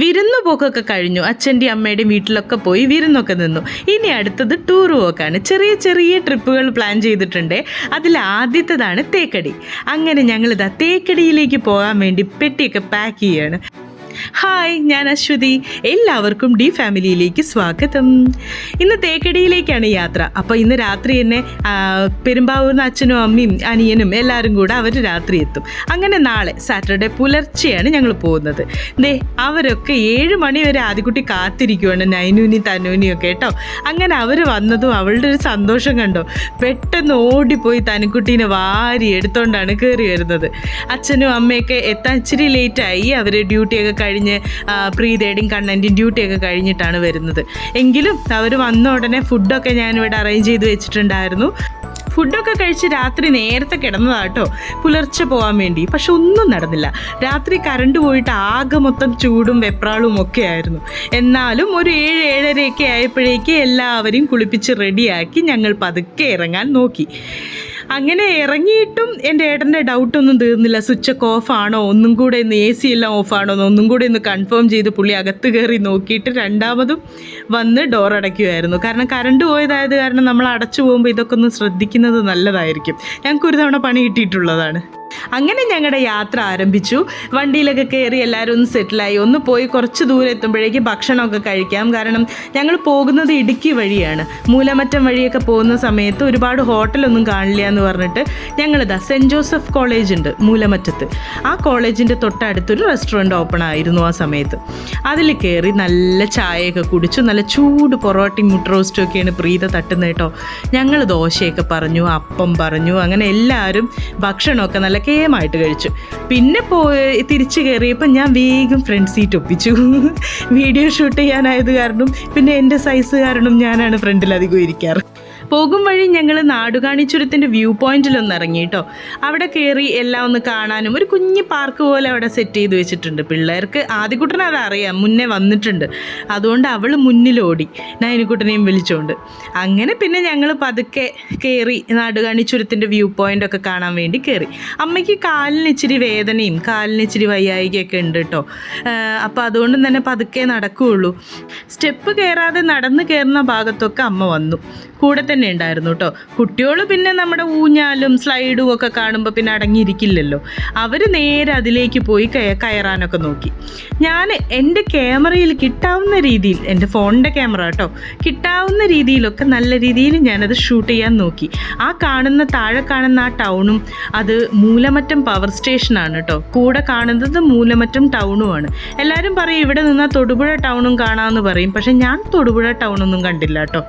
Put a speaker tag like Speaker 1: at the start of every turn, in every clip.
Speaker 1: വിരുന്നു പോക്കൊക്കെ കഴിഞ്ഞു. അച്ഛന്റെയും അമ്മയുടെയും വീട്ടിലൊക്കെ പോയി വിരുന്നൊക്കെ നിന്നു. ഇനി അടുത്തത് ടൂർ പോക്കാണ് ചെറിയ ചെറിയ ട്രിപ്പുകൾ പ്ലാൻ ചെയ്തിട്ടുണ്ട്. അതിൽ ആദ്യത്തേതാണ് തേക്കടി. അങ്ങനെ ഞങ്ങളിതാ തേക്കടിയിലേക്ക് പോകാൻ വേണ്ടി പെട്ടിയൊക്കെ പാക്ക് ചെയ്യാണ്. ഹായ് ഞാൻ അശ്വതി. എല്ലാവർക്കും ഡി ഫാമിലിയിലേക്ക് സ്വാഗതം. ഇന്ന് തേക്കടിയിലേക്കാണ് യാത്ര. അപ്പോൾ ഇന്ന് രാത്രി എന്നെ പെരുമ്പാവൂർന്ന് അച്ഛനും അമ്മയും അനിയനും എല്ലാവരും കൂടെ അവർ രാത്രി എത്തും. അങ്ങനെ നാളെ സാറ്റർഡേ പുലർച്ചെയാണ് ഞങ്ങൾ പോകുന്നത്. ദേ അവരൊക്കെ ഏഴ് മണി വരെ ആദ്യക്കുട്ടി കാത്തിരിക്കുവാണ് നൈനൂനി തനൂനിയും ഒക്കെ കേട്ടോ. അങ്ങനെ അവർ വന്നതും അവളുടെ ഒരു സന്തോഷം കണ്ടോ? പെട്ടെന്ന് ഓടിപ്പോയി തനുക്കുട്ടീനെ വാരി എടുത്തോണ്ടാണ് കയറി വരുന്നത്. അച്ഛനും അമ്മയൊക്കെ എത്താൻ ഇച്ചിരി ലേറ്റായി അവർ ഡ്യൂട്ടിയൊക്കെ കഴിഞ്ഞ് പ്രീ പ്രീതേടിയും ഡ്യൂട്ടി ഡ്യൂട്ടിയൊക്കെ കഴിഞ്ഞിട്ടാണ് വരുന്നത്. എങ്കിലും അവർ വന്ന ഉടനെ ഫുഡൊക്കെ ഞാനിവിടെ അറേഞ്ച് ചെയ്ത് വെച്ചിട്ടുണ്ടായിരുന്നു. ഫുഡൊക്കെ കഴിച്ച് രാത്രി നേരത്തെ കിടന്നതാട്ടോ പുലർച്ചെ പോകാൻ വേണ്ടി. പക്ഷെ ഒന്നും നടന്നില്ല. രാത്രി കറണ്ട് പോയിട്ട് ആകെ മൊത്തം ചൂടും വെപ്രാളും ഒക്കെ ആയിരുന്നു. എന്നാലും ഒരു ഏഴ് ഏഴരയൊക്കെ ആയപ്പോഴേക്ക് എല്ലാവരെയും കുളിപ്പിച്ച് റെഡിയാക്കി ഞങ്ങൾ പതുക്കെ ഇറങ്ങാൻ നോക്കി. അങ്ങനെ ഇറങ്ങിയിട്ടും എന്റെ ഏട്ടന്റെ ഡൗട്ടൊന്നും തീർന്നില്ല. സ്വിച്ച് ഒക്കെ ഓഫ് ആണോ? ഒന്നും കൂടെ ഇന്ന് എ സി എല്ലാം ഓഫാണോ ഒന്നും കൂടെ ഒന്ന് കൺഫേം ചെയ്ത് പുള്ളി അകത്ത് കയറി നോക്കിയിട്ട് രണ്ടാമതും വന്ന് ഡോർ അടയ്ക്കുമായിരുന്നു കാരണം കറണ്ട് പോയതായത് കാരണം നമ്മൾ അടച്ചു പോകുമ്പോൾ ഇതൊക്കെ ഒന്ന് ശ്രദ്ധിക്കുന്നത് നല്ലതായിരിക്കും. ഞങ്ങൾക്ക് ഒരു തവണ പണി കിട്ടിയിട്ടുള്ളതാണ്. അങ്ങനെ ഞങ്ങളുടെ യാത്ര ആരംഭിച്ചു. വണ്ടിയിലൊക്കെ കയറി എല്ലാവരും ഒന്ന് സെറ്റിലായി. ഒന്ന് പോയി കുറച്ച് ദൂരെ എത്തുമ്പോഴേക്ക് ഭക്ഷണമൊക്കെ കഴിക്കാം. കാരണം ഞങ്ങൾ പോകുന്നത് ഇടുക്കി വഴിയാണ്. മൂലമറ്റം വഴിയൊക്കെ പോകുന്ന സമയത്ത് ഒരുപാട് ഹോട്ടലൊന്നും കാണില്ല എന്ന് പറഞ്ഞിട്ട് ഞങ്ങളിതാ സെന്റ് ജോസഫ് കോളേജ് ഉണ്ട് മൂലമറ്റത്ത്. ആ കോളേജിന്റെ തൊട്ടടുത്തൊരു റെസ്റ്റോറന്റ് ഓപ്പൺ ആയിരുന്നു ആ സമയത്ത്. അതിൽ കയറി നല്ല ചായയൊക്കെ കുടിച്ചു. നല്ല ചൂട് പൊറോട്ടയും മുട്ട റോസ്റ്റും ഒക്കെയാണ് പ്രീത തട്ടുന്നത് കേട്ടോ. ഞങ്ങൾ ദോശയൊക്കെ പറഞ്ഞു അപ്പം പറഞ്ഞു. അങ്ങനെ എല്ലാവരും ഭക്ഷണമൊക്കെ നല്ല കേമായിട്ട് കഴിച്ചു. പിന്നെ പോയി തിരിച്ചു കയറിയപ്പോൾ ഞാൻ വേഗം ഫ്രണ്ട് സീറ്റ് ഒപ്പിച്ചു. വീഡിയോ ഷൂട്ട് ചെയ്യാനായത് കാരണം പിന്നെ എന്റെ സൈസ് കാരണം ഞാനാണ് ഫ്രണ്ടിൽ അധികം ഇരിക്കാറ്. പോകും വഴി ഞങ്ങൾ നാടുകാണിച്ചുരത്തിന്റെ വ്യൂ പോയിന്റിലൊന്ന് ഇറങ്ങി കേട്ടോ അവിടെ കയറി എല്ലാം ഒന്ന് കാണാനും ഒരു കുഞ്ഞ് പാർക്ക് പോലെ അവിടെ സെറ്റ് ചെയ്ത് വെച്ചിട്ടുണ്ട്. പിള്ളേർക്ക് ആദ്യക്കുട്ടനെ അത് അറിയാം മുന്നേ വന്നിട്ടുണ്ട്. അതുകൊണ്ട് അവൾ മുന്നിലോടി നയനിക്കുട്ടനെയും വിളിച്ചുകൊണ്ട് അങ്ങനെ പിന്നെ ഞങ്ങൾ പതുക്കെ കയറി നാടുകാണിച്ചുരത്തിന്റെ വ്യൂ പോയിന്റൊക്കെ കാണാൻ വേണ്ടി കയറി അമ്മയ്ക്ക് കാലിന് ഇച്ചിരി വേദനയും കാലിന് ഇച്ചിരി വയ്യായികയൊക്കെ ഉണ്ട് കേട്ടോ അപ്പോൾ അതുകൊണ്ട് തന്നെ പതുക്കെ നടക്കുകയുള്ളൂ. സ്റ്റെപ്പ് കയറാതെ നടന്ന് കയറുന്ന ഭാഗത്തൊക്കെ അമ്മ വന്നു. കൂടെ തന്നെ ഉണ്ടായിരുന്നു കേട്ടോ. കുട്ടികൾ പിന്നെ നമ്മുടെ ഊഞ്ഞാലും സ്ലൈഡും ഒക്കെ കാണുമ്പോൾ പിന്നെ അടങ്ങിയിരിക്കില്ലല്ലോ. അവർ നേരെ അതിലേക്ക് പോയി കയ കയറാനൊക്കെ നോക്കി. ഞാൻ എന്റെ ക്യാമറയിൽ കിട്ടാവുന്ന രീതിയിൽ എന്റെ ഫോണിന്റെ ക്യാമറ കേട്ടോ കിട്ടാവുന്ന രീതിയിലൊക്കെ നല്ല രീതിയിൽ ഞാനത് ഷൂട്ട് ചെയ്യാൻ നോക്കി. ആ കാണുന്ന താഴെ കാണുന്ന ആ ടൗണും അത് മൂലമറ്റം പവർ സ്റ്റേഷനാണ് കേട്ടോ. കൂടെ കാണുന്നത് മൂലമറ്റം ടൗണുമാണ് എല്ലാവരും പറയും ഇവിടെ നിന്നാൽ തൊടുപുഴ ടൗണും കാണാമെന്ന് പറയും. പക്ഷെ ഞാൻ തൊടുപുഴ ടൗണൊന്നും കണ്ടില്ല കേട്ടോ.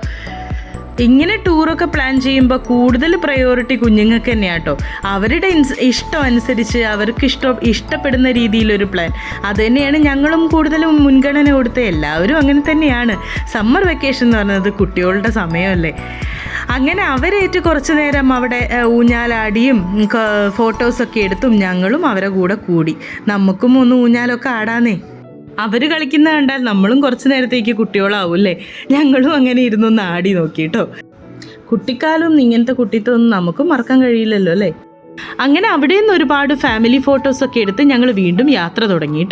Speaker 1: ഇങ്ങനെ ടൂറൊക്കെ പ്ലാൻ ചെയ്യുമ്പോൾ കൂടുതൽ പ്രയോറിറ്റി കുഞ്ഞുങ്ങൾക്ക് തന്നെയാണ് കേട്ടോ അവരുടെ ഇഷ്ടം അനുസരിച്ച് അവർക്ക് ഇഷ്ടം ഇഷ്ടപ്പെടുന്ന രീതിയിലൊരു പ്ലാൻ അത് തന്നെയാണ് ഞങ്ങളും കൂടുതലും മുൻഗണന കൊടുത്ത എല്ലാവരും അങ്ങനെ തന്നെയാണ്. സമ്മർ വെക്കേഷൻ എന്ന് പറയുന്നത് കുട്ടികളുടെ സമയമല്ലേ. അങ്ങനെ അവരേറ്റ് കുറച്ച് നേരം അവിടെ ഊഞ്ഞാലാടിയും ഫോട്ടോസൊക്കെ എടുത്തും ഞങ്ങളും അവരെ കൂടെ കൂടി. നമുക്കും ഒന്ന് ഊഞ്ഞാലൊക്കെ ആടാന്നേ. അവർ കളിക്കുന്ന കണ്ടാൽ നമ്മളും കുറച്ച് നേരത്തേക്ക് കുട്ടികളാവും അല്ലേ ഞങ്ങളും അങ്ങനെ ഇരുന്നൊന്ന് ആടി നോക്കി കേട്ടോ കുട്ടിക്കാലം ഇങ്ങനത്തെ കുട്ടിത്തൊന്നും നമുക്കും മറക്കാൻ കഴിയില്ലല്ലോ അല്ലേ? അങ്ങനെ അവിടെ നിന്ന് ഒരുപാട് ഫാമിലി ഫോട്ടോസൊക്കെ എടുത്ത് ഞങ്ങൾ വീണ്ടും യാത്ര തുടങ്ങി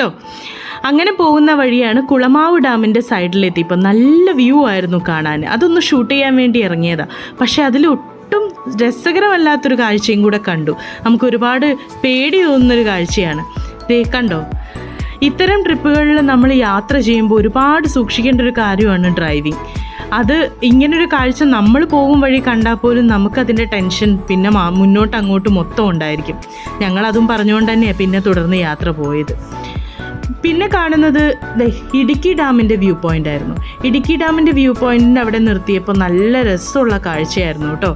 Speaker 1: അങ്ങനെ പോകുന്ന വഴിയാണ് കുളമാവ് ഡാമിന്റെ സൈഡിലെത്തിയപ്പോൾ നല്ല വ്യൂ ആയിരുന്നു കാണാൻ. അതൊന്ന് ഷൂട്ട് ചെയ്യാൻ വേണ്ടി ഇറങ്ങിയതാ. പക്ഷെ അതിൽ ഒട്ടും രസകരമല്ലാത്തൊരു കാഴ്ചയും കൂടെ കണ്ടു. നമുക്ക് ഒരുപാട് പേടി തോന്നുന്നൊരു കാഴ്ചയാണ് കണ്ടോ? ഇത്തരം ട്രിപ്പുകളിൽ നമ്മൾ യാത്ര ചെയ്യുമ്പോൾ ഒരുപാട് സൂക്ഷിക്കേണ്ട ഒരു കാര്യമാണ് ഡ്രൈവിംഗ്. അത് ഇങ്ങനൊരു കാഴ്ച നമ്മൾ പോകും വഴി കണ്ടാൽ പോലും നമുക്കതിന്റെ ടെൻഷൻ പിന്നെ മുന്നോട്ട് അങ്ങോട്ട് മൊത്തം ഉണ്ടായിരിക്കും. ഞങ്ങളതും പറഞ്ഞുകൊണ്ട് തന്നെയാണ് പിന്നെ തുടർന്ന് യാത്ര പോയത്. പിന്നെ കാണുന്നത് ഇടുക്കി ഡാമിന്റെ വ്യൂ പോയിന്റ് ആയിരുന്നു. ഇടുക്കി ഡാമിന്റെ വ്യൂ പോയിന്റിന്റെ അവിടെ നിർത്തിയപ്പോൾ നല്ല രസമുള്ള കാഴ്ചയായിരുന്നു കേട്ടോ.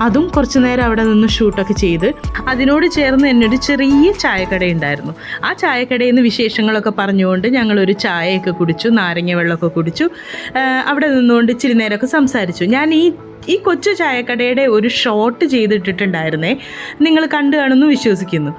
Speaker 1: അതും കുറച്ച് നേരം അവിടെ നിന്ന് ഷൂട്ടൊക്കെ ചെയ്ത് അതിനോട് ചേർന്ന് തന്നെ ഒരു ചെറിയ ചായക്കട ഉണ്ടായിരുന്നു. ആ ചായക്കടയിൽ നിന്ന് വിശേഷങ്ങളൊക്കെ പറഞ്ഞുകൊണ്ട് ഞങ്ങളൊരു ചായയൊക്കെ കുടിച്ചു നാരങ്ങ വെള്ളമൊക്കെ കുടിച്ചു. അവിടെ നിന്നുകൊണ്ട് ഇച്ചിരി നേരമൊക്കെ സംസാരിച്ചു. ഞാൻ ഈ ഈ കൊച്ചു ചായക്കടയുടെ ഒരു ഷോട്ട് ചെയ്തിട്ടിട്ടുണ്ടായിരുന്നേ. നിങ്ങൾ കണ്ടു കാണുമെന്ന് വിശ്വസിക്കുന്നു.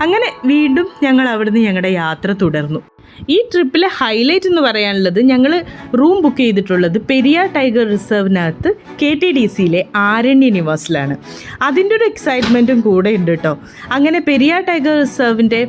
Speaker 1: അങ്ങനെ വീണ്ടും ഞങ്ങൾ അവിടുന്ന് ഞങ്ങളുടെ യാത്ര തുടർന്നു. ഈ ട്രിപ്പിലെ ഹൈലൈറ്റ് എന്ന് പറയാനുള്ളത് ഞങ്ങൾ റൂം ബുക്ക് ചെയ്തിട്ടുള്ളത് പെരിയാർ ടൈഗർ റിസർവിനകത്ത് കെ ടി ഡി സിയിലെ ആരണ്യ നിവാസിലാണ്. അതിന്റെ ഒരു എക്സൈറ്റ്മെന്റും കൂടെ ഉണ്ട് കേട്ടോ അങ്ങനെ പെരിയാർ ടൈഗർ റിസർവിന്റെ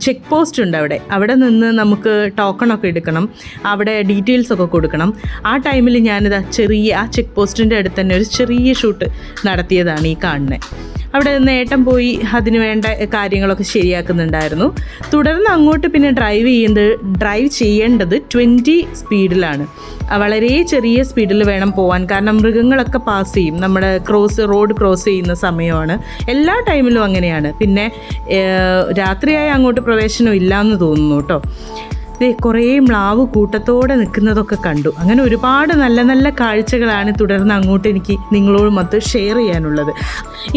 Speaker 1: ചെക്ക് പോസ്റ്റ് ഉണ്ട് അവിടെ. അവിടെ നിന്ന് നമുക്ക് ടോക്കണൊക്കെ എടുക്കണം. അവിടെ ഡീറ്റെയിൽസ് ഒക്കെ കൊടുക്കണം. ആ ടൈമിൽ ഞാനിത് ചെറിയ ആ ചെക്ക് പോസ്റ്റിന്റെ അടുത്ത് തന്നെ ഒരു ചെറിയ ഷൂട്ട് നടത്തിയതാണ് ഈ കാണുന്നത് അവിടെ നിന്ന് പോയി അതിന് വേണ്ട കാര്യങ്ങളൊക്കെ ശരിയാക്കുന്നുണ്ടായിരുന്നു. തുടർന്ന് അങ്ങോട്ട് പിന്നെ ഡ്രൈവ് ചെയ്യുന്നത് ഡ്രൈവ് ചെയ്യേണ്ടത് ട്വന്റി സ്പീഡിലാണ് വളരെ ചെറിയ സ്പീഡിൽ വേണം പോകാൻ കാരണം മൃഗങ്ങളൊക്കെ പാസ് ചെയ്യും. നമ്മുടെ ക്രോസ് റോഡ് ക്രോസ് ചെയ്യുന്ന സമയമാണ്. എല്ലാ ടൈമിലും അങ്ങനെയാണ്. പിന്നെ രാത്രിയായി അങ്ങോട്ട് പ്രവേശനം ഇല്ല എന്ന് തോന്നുന്നു കേട്ടോ. ദേ കുറേ മ്ലാവ് കൂട്ടത്തോടെ നിൽക്കുന്നതൊക്കെ കണ്ടു. അങ്ങനെ ഒരുപാട് നല്ല നല്ല കാഴ്ചകളാണ് തുടർന്ന് അങ്ങോട്ട് എനിക്ക് നിങ്ങളോട് മൊത്തം ഷെയർ ചെയ്യാനുള്ളത്.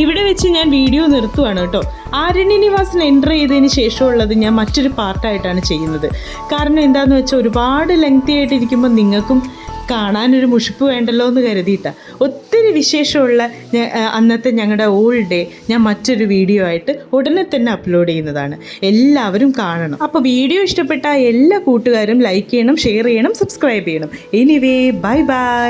Speaker 1: ഇവിടെ വെച്ച് ഞാൻ വീഡിയോ നിർത്തുവാണ് കേട്ടോ. ആരണ്യ നിവാസിൽ എന്റർ ചെയ്തതിന് ശേഷമുള്ളത് ഞാൻ മറ്റൊരു പാർട്ടായിട്ടാണ് ചെയ്യുന്നത്. കാരണം എന്താണെന്ന് വെച്ചാൽ ഒരുപാട് ലെങ്തി ആയിട്ടിരിക്കുമ്പോൾ നിങ്ങൾക്കും കാണാനൊരു മുഷിപ്പ് വേണ്ടല്ലോ എന്ന് കരുതിയിട്ടാണ് ഒത്തിരി വിശേഷമുള്ള അന്നത്തെ ഞങ്ങളുടെ ഓൾ ഡേ ഞാൻ മറ്റൊരു വീഡിയോ ആയിട്ട് ഉടനെ തന്നെ അപ്ലോഡ് ചെയ്യുന്നതാണ്. എല്ലാവരും കാണണം. അപ്പോൾ വീഡിയോ ഇഷ്ടപ്പെട്ട എല്ലാ കൂട്ടുകാരും ലൈക്ക് ചെയ്യണം ഷെയർ ചെയ്യണം സബ്സ്ക്രൈബ് ചെയ്യണം. Anyway bye bye